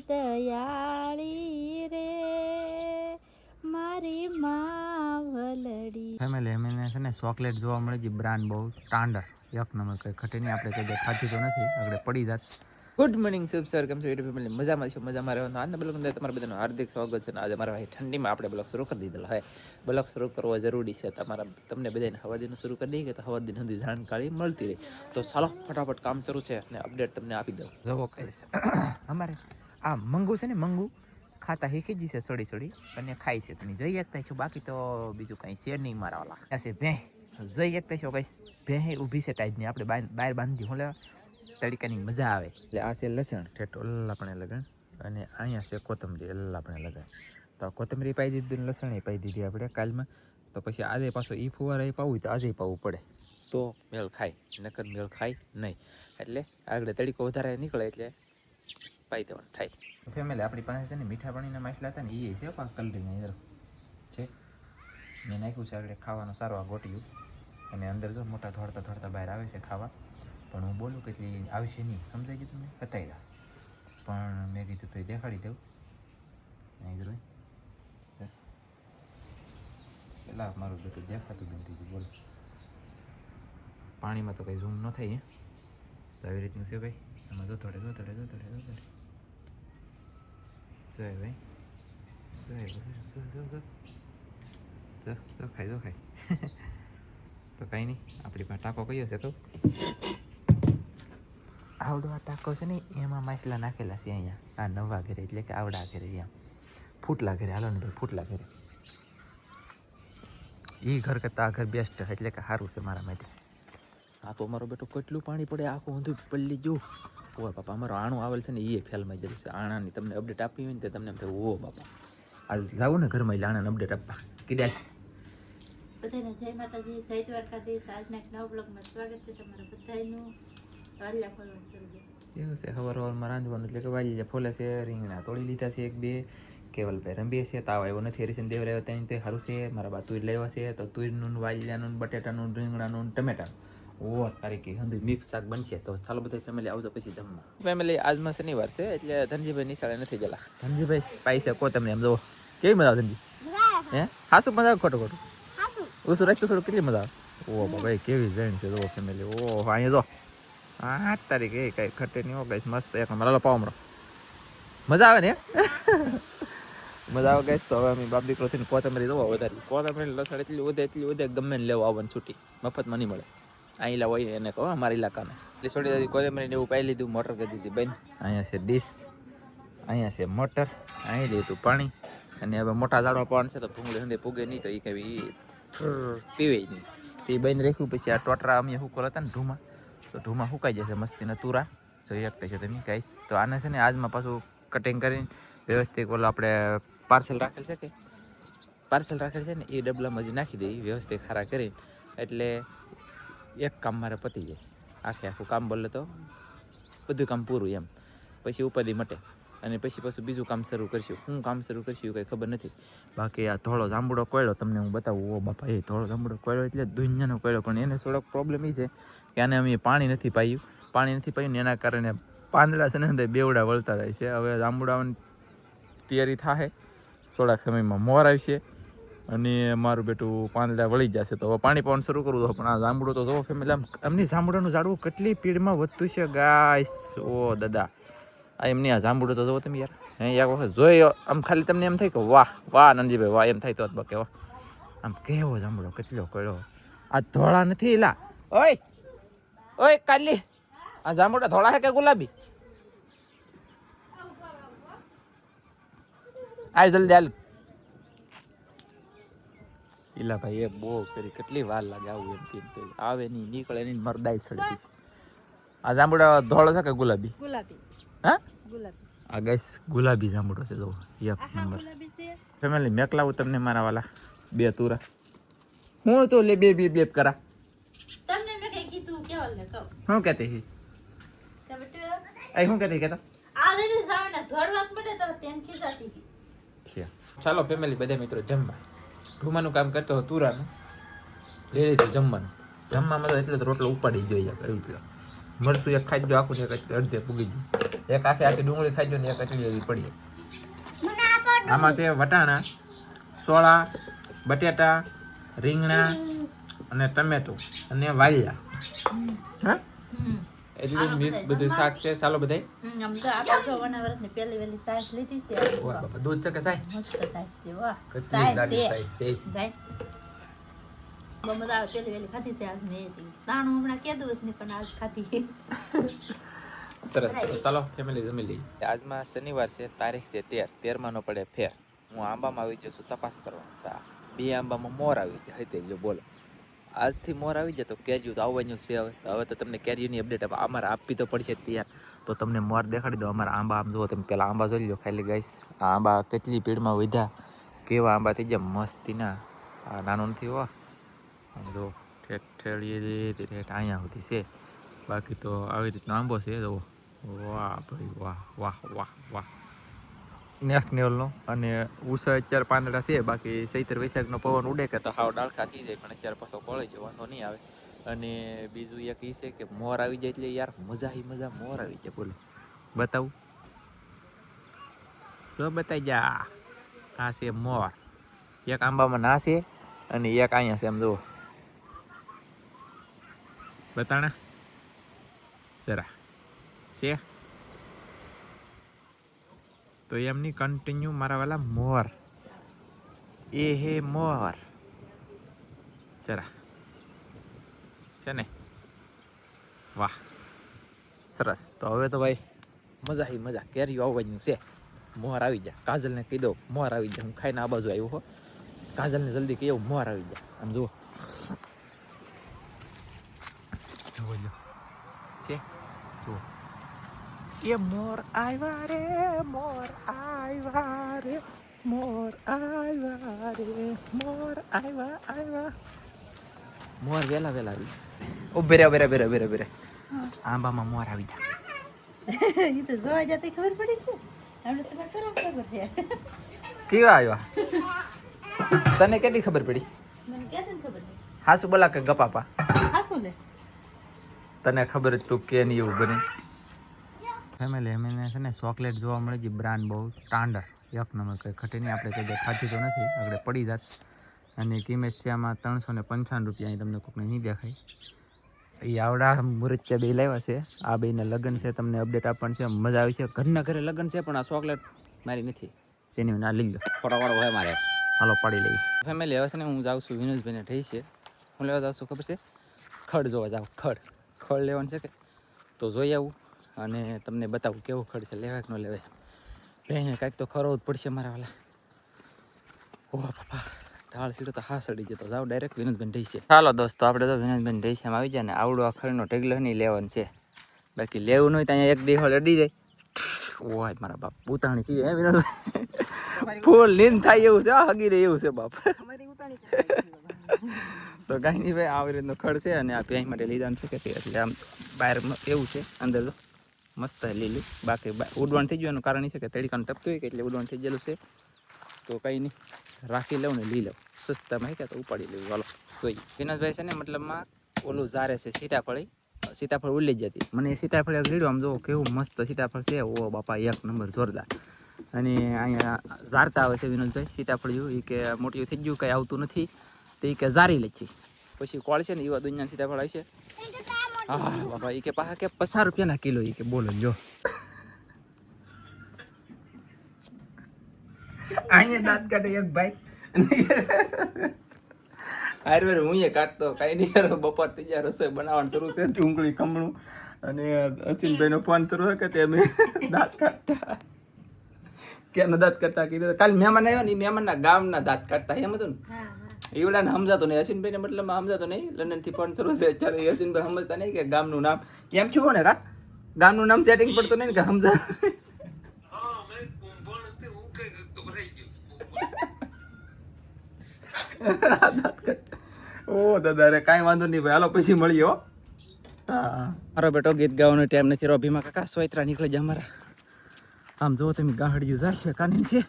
દયાળી રે મારી માવલડી. ફેમિલી એમને છે ને ચોકલેટ જોવા મળે છે બ્રાન્ડ બહુ સ્ટાન્ડર્ડ. એક નંબર કંઈ ખટે નહીં આપણે કઈ ખાધી તો નથી આપણે પડી જાત. ગુડ મોર્નિંગ શુભ સર કેમ છો? યુટ્યુબ ફેમિલી મજામાં છો? મજામાં રહેવાનું? આજના બ્લોગ અંદર તમારા બધાનું હાર્દિક સ્વાગત છે અને આજે મારા ભાઈ ઠંડીમાં આપણે બ્લોગ શરૂ કરી દીધેલો હોય બ્લોગ શરૂ કરવો જરૂરી છે. તમારા તમને બધાને હવા દિન શરૂ કરી દઈએ કે તો હવા દિન સુધી જાણકારી મળતી રહે. તો ચાલો ફટાફટ કામ શરૂ છે અને અપડેટ તમને આપી દઉં. જવો કહીશ અમારે આ મંગુ છે ને, મંગુ ખાતા શીખી જશે સડી સડી. અને ખાય છે. તમે જોઈ શકતા છો. બાકી તો બીજું કંઈ શેર નહીં મારા વાલા. આ છે ભેં જોઈ શકતા છો કઈ ભેં ઊભી છે ટાઈપની આપણે બહાર બાંધી હું તડકાની મજા આવે. એટલે આ છે લસણ. ઠેઠ અલ્લાપણે લગણ. અને અહીંયા છે કોથમરી. અલ્લાપણે લગણ. તો કોથમરી પાઈ દીધી ને એ પાઈ દીધી આપણે કાલમાં. તો પછી આજે પાછો એ ફુવારા એ પાવું તો આજે પાવું પડે. તો મેળ ખાય. નકર મેળ ખાય નહીં. એટલે આગળ તડકો વધારે નીકળે એટલે પાઈ થાય. ફેમિલી આપણી પાસે છે ને, મીઠા પાણીના માછલા હતા ને એ છે પા કલરીના અંદર છે. મેં નાખ્યું છે આગળ ખાવાનું સારું આ ગોટ્યું. અને અંદર જો મોટા ધોળતા ધોળતા બહાર આવે છે ખાવા. પણ હું બોલું કે એટલી આવશે નહીં. સમજાઈ ગયું તમને? બતાવી દા. પણ મેં કીધું તો એ દેખાડી દઉં નહીં જોઈ પેલા મારું બધું દેખાતું બંધ થઈ ગયું બોલો. પાણીમાં તો કંઈ ઝૂમ ન થાય તો આવી રીતનું છે ભાઈ. એમાં જો થોડે જો થોડે જો થોડે જો થોડે જોય ભાઈ જોય જો જો જો જો જો ખાય જો ખાય તો કાંઈ નહીં આપણી પાસે ટાંકો કયો છે તો આવડો આ ટાંકો છે ને એમાં માછલા નાખેલા છે અહીંયા આ નવા ઘરે એટલે કે આવડા ઘરે એમ ફૂટલા ઘરે હાલો ને ભાઈ ફૂટલા ઘરે એ ઘર કરતાં આ ઘર બેસ્ટ એટલે કે સારું છે મારા માટે આ તો અમારો બેટો કેટલું પાણી પડે આખું ઊંધું પલ્લી જો. ઓ બાપા અમારો આણું આવેલ છે ને એ ફેલમાં જતું છે. આણાની તમને અપડેટ આપી હોય ને તો તમને એમ થાય ઓ બાપા આજ જાવું ને ઘરમાં એટલે આણાને અપડેટ આપવા. કીધા બધાને જય માતાજી જય દ્વારકાધીશ. આજના એક નવ બ્લોગમાં સ્વાગત છે તમારા બધાનું વાલિયા ફોલવાનું શરૂ એવું છે સવાર સવારમાં રાંધવાનું એટલે કે વાલી ફોલે છે રીંગણા તોડી લીધા છે એક બે. કેવલ ભાઈ રંબીએ છે તાવ આવ્યો નથી હરીશન દેવ રહ્યો ત્યાં તે સારું છે મારા બા તુર લેવા છે તો તુરનું વાલિયાનું બટેટાનું રીંગણાનું ટમેટાનું. ઓ તારીખે હંધુ મિક્સ શાક બનશે તો ચાલો બધા ફેમિલી આવજો પછી જમવા. ફેમિલી આજમાં શનિવાર છે એટલે ધનજીભાઈ નિશાળે નથી ગયેલા. ધનજીભાઈ પૈસા કો તમને એમ જો કેવી મજા આવે ધનજી? હે? હાસુ મજા આવે ખોટું ખોટું? ઓછું રાખતો થોડું કેટલી મજા આવે? ઓ ભાઈ કેવી જણ છે જો ફેમિલી ઓ અહીંયા જો આઠ તારીખે એ કઈ ખટે નહીં હો ગઈશ મસ્ત એક નંબર. હાલો મજા આવે ને મજા આવે તો હવે અમે બાપ દીકરો થઈને કોથમરી જોવા વધારે. કોથમરી લસણ એટલી વધે એટલી વધે ગમે ને લેવા આવવાની છૂટી. મફતમાં નહીં મળે. અહીં લા હોય એને કહો અમારા ઇલાકાને એટલે છોડી દીધી કોથમરી એવું પાઈ લીધું મોટર કરી દીધી બેન. અહીંયા છે ડીશ અહીંયા છે મોટર અહીં લીધું પાણી. અને હવે મોટા ઝાડવા પણ છે તો ભૂંગળી હંદે પૂગે નહીં તો એ કઈ પીવે નહીં. તે બંધ રાખ્યું પછી આ ટોટરા અમે હુકર હતા ને ધૂમા. તો ધૂમા સુકાઈ જશે મસ્તીના તુરા. જોઈ શકતા છો તમે કહીશ. તો આને છે ને આજમાં પાછું કટિંગ કરીને વ્યવસ્થિત ઓલો આપણે પાર્સલ રાખેલ છે કે? પાર્સલ રાખેલ છે ને એ ડબલામાં જ નાખી દઈએ વ્યવસ્થિત ખારા કરીને. એટલે એક કામ મારે પતી જાય. આખે આખું કામ બોલે તો બધું કામ પૂરું એમ. પછી ઉપાધિ મટે. અને પછી પાછું બીજું કામ શરૂ કરશું. હું કામ શરૂ કરશું કંઈ ખબર નથી. બાકી આ ધોળો જાંબુડો કોયડો તમને હું બતાવું. ઓ બાપા, એ ધોળો જાંબુડો કોયડો એટલે દુનિયાનો કોયડો પણ એને થોડોક પ્રોબ્લેમ એ છે કે આને અમે પાણી નથી પાયું. પાણી નથી પાયું એના કારણે પાંદડા છે ને અંદર બેવડા વળતા રહે છે. હવે જાંબુડાની તૈયારી થાય થોડાક સમયમાં મોર આવશે. અને મારું બેટું પાંદડા વળી જશે તો હવે પાણી પાવાનું શરૂ કરવું તો પણ આ જાંબુડો તો જો ફેમિલી આમ એમની જાંબુડાનું ઝાડવું કેટલી પીડમાં વધતું છે ગાઈસ. ઓ દાદા, આ એમની આ જાંબુડો તો જોવો તમે યાર. હે એક વખત જોઈ આમ ખાલી તમને એમ થાય કે વાહ વાહ નંદજીભાઈ વાહ એમ થાય તો જ બકે વાહ આમ કેવો જાંબુડો, કેટલો કયો આ ધોળા નથી એલા. ઓય ઓય કાલી, આ જાંબુડા ધોળા હે કે ગુલાબી? આ જલ્દી હાલ. ઈલા ભાઈ એ બહુ કરી કેટલી વાર લાગે આવું એમ કેમ તે આવે નહીં નીકળે નહીં મરદાઈ સડી આ જાંબુડા ધોળો છે કે ગુલાબી? ગુલાબી. હા? ગુલાબી. આ ગાઈસ ગુલાબી જાંબુડો છે જો એક નંબર. ફેમિલી મેક લાવું તમને મારા વાલા બે તુરા. હું તો લે બે બે બે કરા. તમને મેં કઈ કીધું કેવલ ને કહો. શું કહેતી હી? કે એ શું કહેતી કેતા? આ લઈને જાવ ને ધોળવાત મળે તો તેન ખીસાતી છે ચાલો ફેમિલી બધા મિત્રો જમવા. ઢુમાનું કામ કરતો હતો તુરાનું લઈ લીધું જમવાનું. જમવામાં તો એટલે રોટલો ઉપાડી જોઈએ એટલે મરચું એક ખાઈ જો આખું એટલે અડધે પૂગી ગયું. એક આખી આખી ડુંગળી ખાઈ ને એક અટલી એવી પડી. આમાં છે વટાણા સોળા બટેટા રીંગણા અને ટમેટું અને વાલિયા. એટલું મિક્સ બધું શાક છે? ચાલો બધાય. આમ તો આપણે જો વના વર્ષની પહેલી વહેલી સાસ લીધી છે. વાહ બાપા, દૂધ ચકે કે સાય મસ્ત સાસ છે વાહ. કેટલી સાસ ગાડી છે. છે. જાય. આવે પેલી વહેલી ખાધી છે આજ મેં તાણું હમણાં કીધું જ નહીં પણ આજ ખાધી. સરસ સરસ. ચાલો ફેમિલી જમી લઈએ. આજમાં શનિવાર છે તારીખ છે તેર. તેરમાં નો પડે ફેર. હું આંબામાં આવી ગયો છું તપાસ કરવા. બે આંબામાં મોર આવી હતી જો બોલો. આજથી મોર આવી જાય તો કેરીયું તો આવવાનું છે હવે. હવે તો તમને કેરીયુંની અપડેટ અમારે આપવી તો પડશે ત્યાં તો તમને મોર દેખાડી દો અમારા આંબા આમ જુઓ તમે પહેલાં આંબા જોઈ લો ખાલી ગાઈસ આ આંબા કેટલી પીડમાં વધ્યા. કેવા આંબા થઈ ગયા, મસ્તીના. આ નાનો નથી હો. આમ જો ઠેઠ ઠેઠ અહીંયા સુધી છે. બાકી તો આવી રીતનો આંબો છે, જુઓ. વાહ ભાઈ, વાહ વાહ વાહ વાહ. નેક્સ્ટ લેવલનો અને ઉષા અત્યારે પાંદડા છે, બાકી ચૈતર વૈશાખનો પવન ઉડે કે તો હાવ ડાળખા થઈ જાય, પણ અત્યારે પાછો કોળે જાય વાંધો નહીં આવે. અને બીજું એક એ છે કે મોર આવી જાય એટલે યાર મજા ઈ મજા મોર આવી જાય, બોલો. બતાવું? શું બતાવી જા. આ છે મોર. એક આંબામાં ના છે અને એક અહીંયા છે એમ જુઓ. બતાણા? જરા. છે? તો એમની કન્ટિન્યુ મારા વાલા મોર. એ હે મોર. જરા. છે ને? વાહ. સરસ. તો હવે તો ભાઈ મજા આવી, મજા. કેરીઓ આવવાનું છે. મોર આવી જા કાજલને કહી દો મોર આવી જા હું ખાઈને આ બાજુ આવ્યો હો. કાજલને જલ્દી કહી દઉં મોર આવી જા આમ જુઓ લો છે જુઓ એ મોર આવ્યા રે મોર આવ્યા રે મોર આવ્યા રે મોર આવ્યા આવ્યા મોર વેલા વેલા આવી ઉભે રે ઉભે રે ઉભે રે આંબામાં મોર આવી જા એ તો જોવા જતી ખબર પડી છે આપણે કરવા ખબર છે કેવા આવ્યા તને કેટલી ખબર પડી મને ક્યાં ખબર હાસુ બોલા કે ગપાપા હા શું લે તને ખબર તું કે નહીં એવું બને ફેમિલી એમને છે ને ચોકલેટ જોવા મળે છે બ્રાન્ડ બહુ સ્ટાન્ડર્ડ એક નંબર કંઈ નહીં આપણે કંઈ ખાધી તો નથી આપણે પડી જાત. અને કિંમત છે આમાં ત્રણસો ને પંચાવન રૂપિયા અહીં તમને કોઈને નહીં દેખાય. એ આવડા મુરચ્યા બે લાવ્યા છે. આ બેને લગ્ન છે તમને અપડેટ આપવાનું છે મજા આવી છે. ઘરના ઘરે લગ્ન છે પણ આ ચોકલેટ મારી નથી. જેની ના લઈ લો ફોટાવાળો હોય મારે. હાલો પાડી લઈ. ફેમિલી હવે છે ને હું જાઉં છું વિનોદભાઈને થઈ છે. હું લેવા જાઉં છું ખબર છે? ખડ જોવા જાઉં ખડ. ખડ લેવાનું છે કે? તો જોઈ આવું. અને તમને બતાવું કેવું ખડ છે લેવાય કે ન લેવાય. બે કાંઈક તો ખરો જ પડશે મારા વાલા. ઓહ બાપા ઢાળ સીડો તો હા સડી જતો જાઓ ડાયરેક્ટ વિનોદબેન ઢઈ છે. ચાલો દોસ્તો આપણે તો વિનોદબેન ઢઈ છે આવી જાય ને. આવડો આ ખડનો ઢગલો નહીં લેવાનું છે. બાકી લેવું નહીં તો અહીંયા એક દેહો લડી જાય. ઓય મારા બાપ ઉતાણી થઈ જાય વિનોદભાઈ? ફૂલ નીંદ થાય એવું છે આ હગી રહે એવું છે બાપ. તો કાંઈ નહીં ભાઈ આવી રીતનો ખડ છે અને આ પ્યાઈ માટે લીધાનું છે કે એટલે આમ બહાર એવું છે અંદર તો. મસ્ત લીલું. બાકી ઉડવાણ થઈ ગયું એનું કારણ એ છે કે તડીકાનું ટપતું હોય કે એટલે ઉડવાણ થઈ ગયેલું છે. તો કંઈ નહીં. રાખી લઉં ને લઈ લઉં. સસ્તામાં કે તો ઉપાડી લેવું ચાલો જોઈએ વિનોદભાઈ છે ને મતલબમાં ઓલું ઝારે છે સીતાફળી. સીતાફળ ઉલ્લી જ જતી. મને સીતાફળ એક આમ જો કેવું મસ્ત સીતાફળ છે. ઓ બાપા, એક નંબર જોરદાર. અને અહીંયા ઝારતા આવે છે વિનોદભાઈ જેવું. એ કે મોટિયું થઈ ગયું, કંઈ આવતું નથી. તો એ કે ઝારી લે છે પછી કોળ છે ને એવા દુનિયા સીતાફળ આવે છે. હા બાપા એ કે પાછા કે પચાસ રૂપિયાના કિલો એ કે બોલો જો. અહીંયા દાંત કાઢે એક ભાઈ. આયુર્વેદ હું એ કાઢતો કાંઈ નહીં યાર બપોર થઈ જાય રસોઈ બનાવવાનું શરૂ છે ડુંગળી ખમણું. અને અશ્વિનભાઈનો ફોન શરૂ છે કે તે અમે દાંત કાઢતા. કેનો દાંત કાઢતા કીધું કાલ મહેમાન આવ્યો ને મહેમાનના ગામના દાંત કાઢતા એમ હતું ને? હા સમજાતો નહીં અશ્વિનભાઈને મતલબ સમજાતો નહીં. લંડનથી ફોન શરૂ છે અત્યારે. અશ્વિનભાઈ સમજતા નહીં કે ગામનું નામ. કેમ છું ને કા? ગામનું નામ સેટિંગ પડતું નહીં કે સમજા ઓ, દાદા રે કાંઈ વાંધો નહીં ભાઈ. હાલો, પછી મળીએ, હો. હા. મારો બેટો, ગીત ગાવાનો ટાઈમ નથી રો ભીમા કાકા સોયત્રા નીકળે છે અમારા. આમ જો તમે ગાહડિયું જાય છે કાની છે.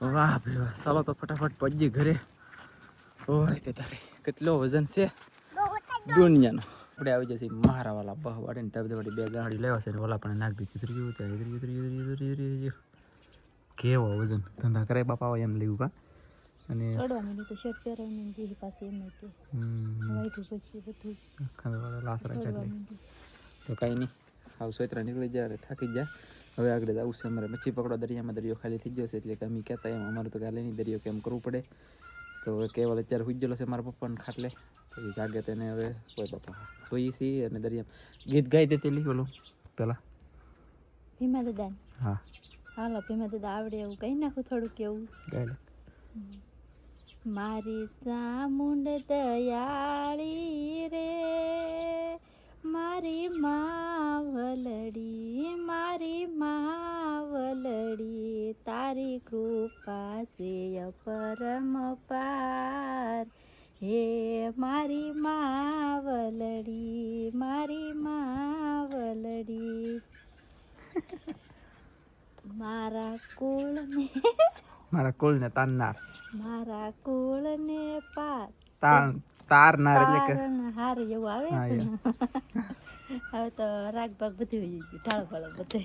વાહ ભાઈ વાહ. ચાલો તો ફટાફટ પહોંચી ઘરે. ઓય તે તારે કેટલો વજન છે? દુનિયાનો. આપણે આવી જશે મારા વાલા બહ વાડીને તબ તબડી બે ગાડી લેવા છે ઓલા પણ નાખ દીધી. ઉતરી ગયું ઉતરી ગયું ઉતરી ગયું કેવો વજન? ધંધા કરે બાપા હોય એમ લેવું કા? અને તો કાંઈ નહીં આવું સોતરા નીકળી જાય ઠાકી જાય હવે આગળ જવું છે અમારે મચ્છી પકડો દરિયામાં દરિયો ખાલી થઈ ગયો છે એટલે કે અમે કહેતા એમ અમારે તો કાલે નહીં દરિયો કેમ કરવું પડે. તો હવે કેવલ અત્યારે સુઈ ગયેલો છે મારા પપ્પાને ખાટલે પછી જાગે તેને હવે કોઈ પપ્પા જોઈએ છીએ અને દરિયા ગીત ગાઈ દે તેલી ઓલું પેલા. ભીમા દાદા હા. હાલો ભીમા દાદા આવડે એવું કહી નાખું થોડુંક એવું. ગાઈ મારી સામુંડ દયાળી રે siya paramapar he mari ma valadi mari ma valadi mara kul tanar mara kul ne pa tan tanar le har yo ave ha to rag bag bute thal khol bute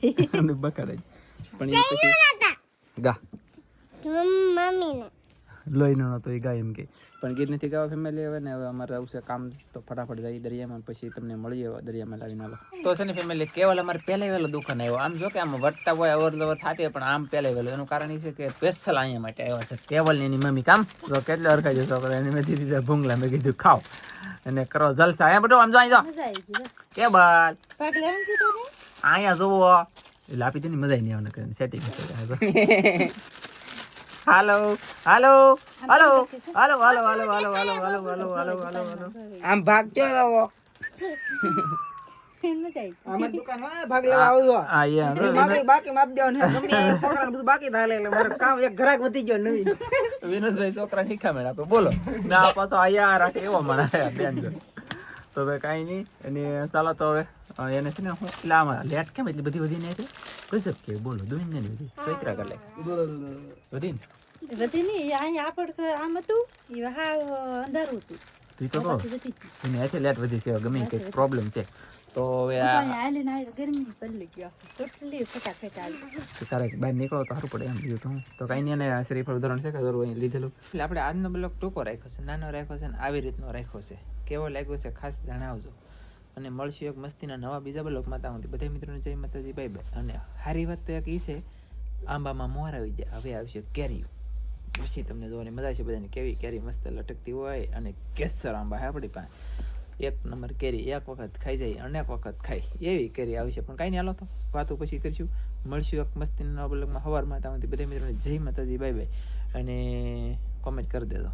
ne bakare મમ્મીને. લોહીનો નતો એ ગાય એમ કે. પણ ગીર નથી ગાવા family હવે ને હવે અમારે આવશે કામ તો ફટાફટ જાય દરિયામાં પછી તમને મળીએ દરિયામાં લાવીને હાલો. તો છે ને ફેમિલી કેવલ અમારે પહેલે વહેલો દુકાન આવ્યો. આમ જો કે આમ વર્તતા હોય અવર જવર થતી પણ આમ પહેલાં વહેલો. એનું કારણ એ છે કે સ્પેશિયલ અહીંયા માટે આવ્યા છે. કેવલ ને એની મમ્મી કામ. તો કેટલે અરખાઈ જશો છોકરા એને મેં દીધી ભૂંગલા મેં કીધું ખાઓ. અને કરો જલસા. અહીંયા બધું આમ જો અહીં જો. મજા આવી ગઈ બસ. કે બાલ ભાગ લેવાનું છે તારે અહીંયા જોવો એટલે આપી દે ને મજા નહીં આવે કરીને સેટિંગ હાલો હાલો હાલો હાલો હાલો હાલો હાલો હાલો હાલો હાલો હાલો હાલો હાલો આમ ભાગજો રહો વિનોદભાઈ છોકરા શીખામણ આપે બોલો ના પાછો આયા રાખે એવો માણસ તો કઈ નઈ નહીં અને ચાલો તો હવે એને છે ને હું એટલે આમાં લેટ કેમ એટલી બધી વધી નહીં ગજબ કે બોલો દોઈ ને બધી. સોયત્રા કરે લે વધી ને. બધી નહીં અહીંયા આપડ આમ હતું એ હાવ અંધારું હતું. તું તો કહો એને લેટ વધી છે ગમે કંઈક પ્રોબ્લેમ છે. તો હવે આ અહીંયા આવીને આવી ગરમી પલ્લી ગયો. ટોટલી ફટાફટ આવી તારે બહાર નીકળો તો સારું પડે એમ બીજું તો. હું તો કાંઈ નહીં અને શ્રીફળ ઉદાહરણ છે કે જરૂર અહીં લીધેલું. એટલે આપણે આજનો બ્લોક ટૂંકો રાખ્યો છે નાનો રાખ્યો છે ને આવી રીતનો રાખ્યો છે. કેવો લાગ્યો છે ખાસ જણાવજો. અને મળશું એક મસ્તીના નવા બીજા બ્લોકમાં ત્યાં સુધી બધા મિત્રોને જય માતાજી, બાય બાય. અને સારી વાત તો એક એ છે, આંબામાં મોર આવી જાય. હવે આવશે કેરી પછી તમને જોવાની મજા આવશે બધાને કેવી કેરી મસ્ત લટકતી હોય અને કેસર આંબા હે આપણી પાસે. એક નંબર કેરી એક વખત ખાઈ જાય, અનેક વખત ખાઈ એવી કેરી આવશે, પણ કાંઈ નહીં, હાલો તો વાતો પછી કરીશું. મળશું એક મસ્તીના નવા બ્લોગમાં સવારમાં ત્યાં બધા મિત્રોને જય માતાજી, બાય બાય. અને કોમેન્ટ કરી દેજો.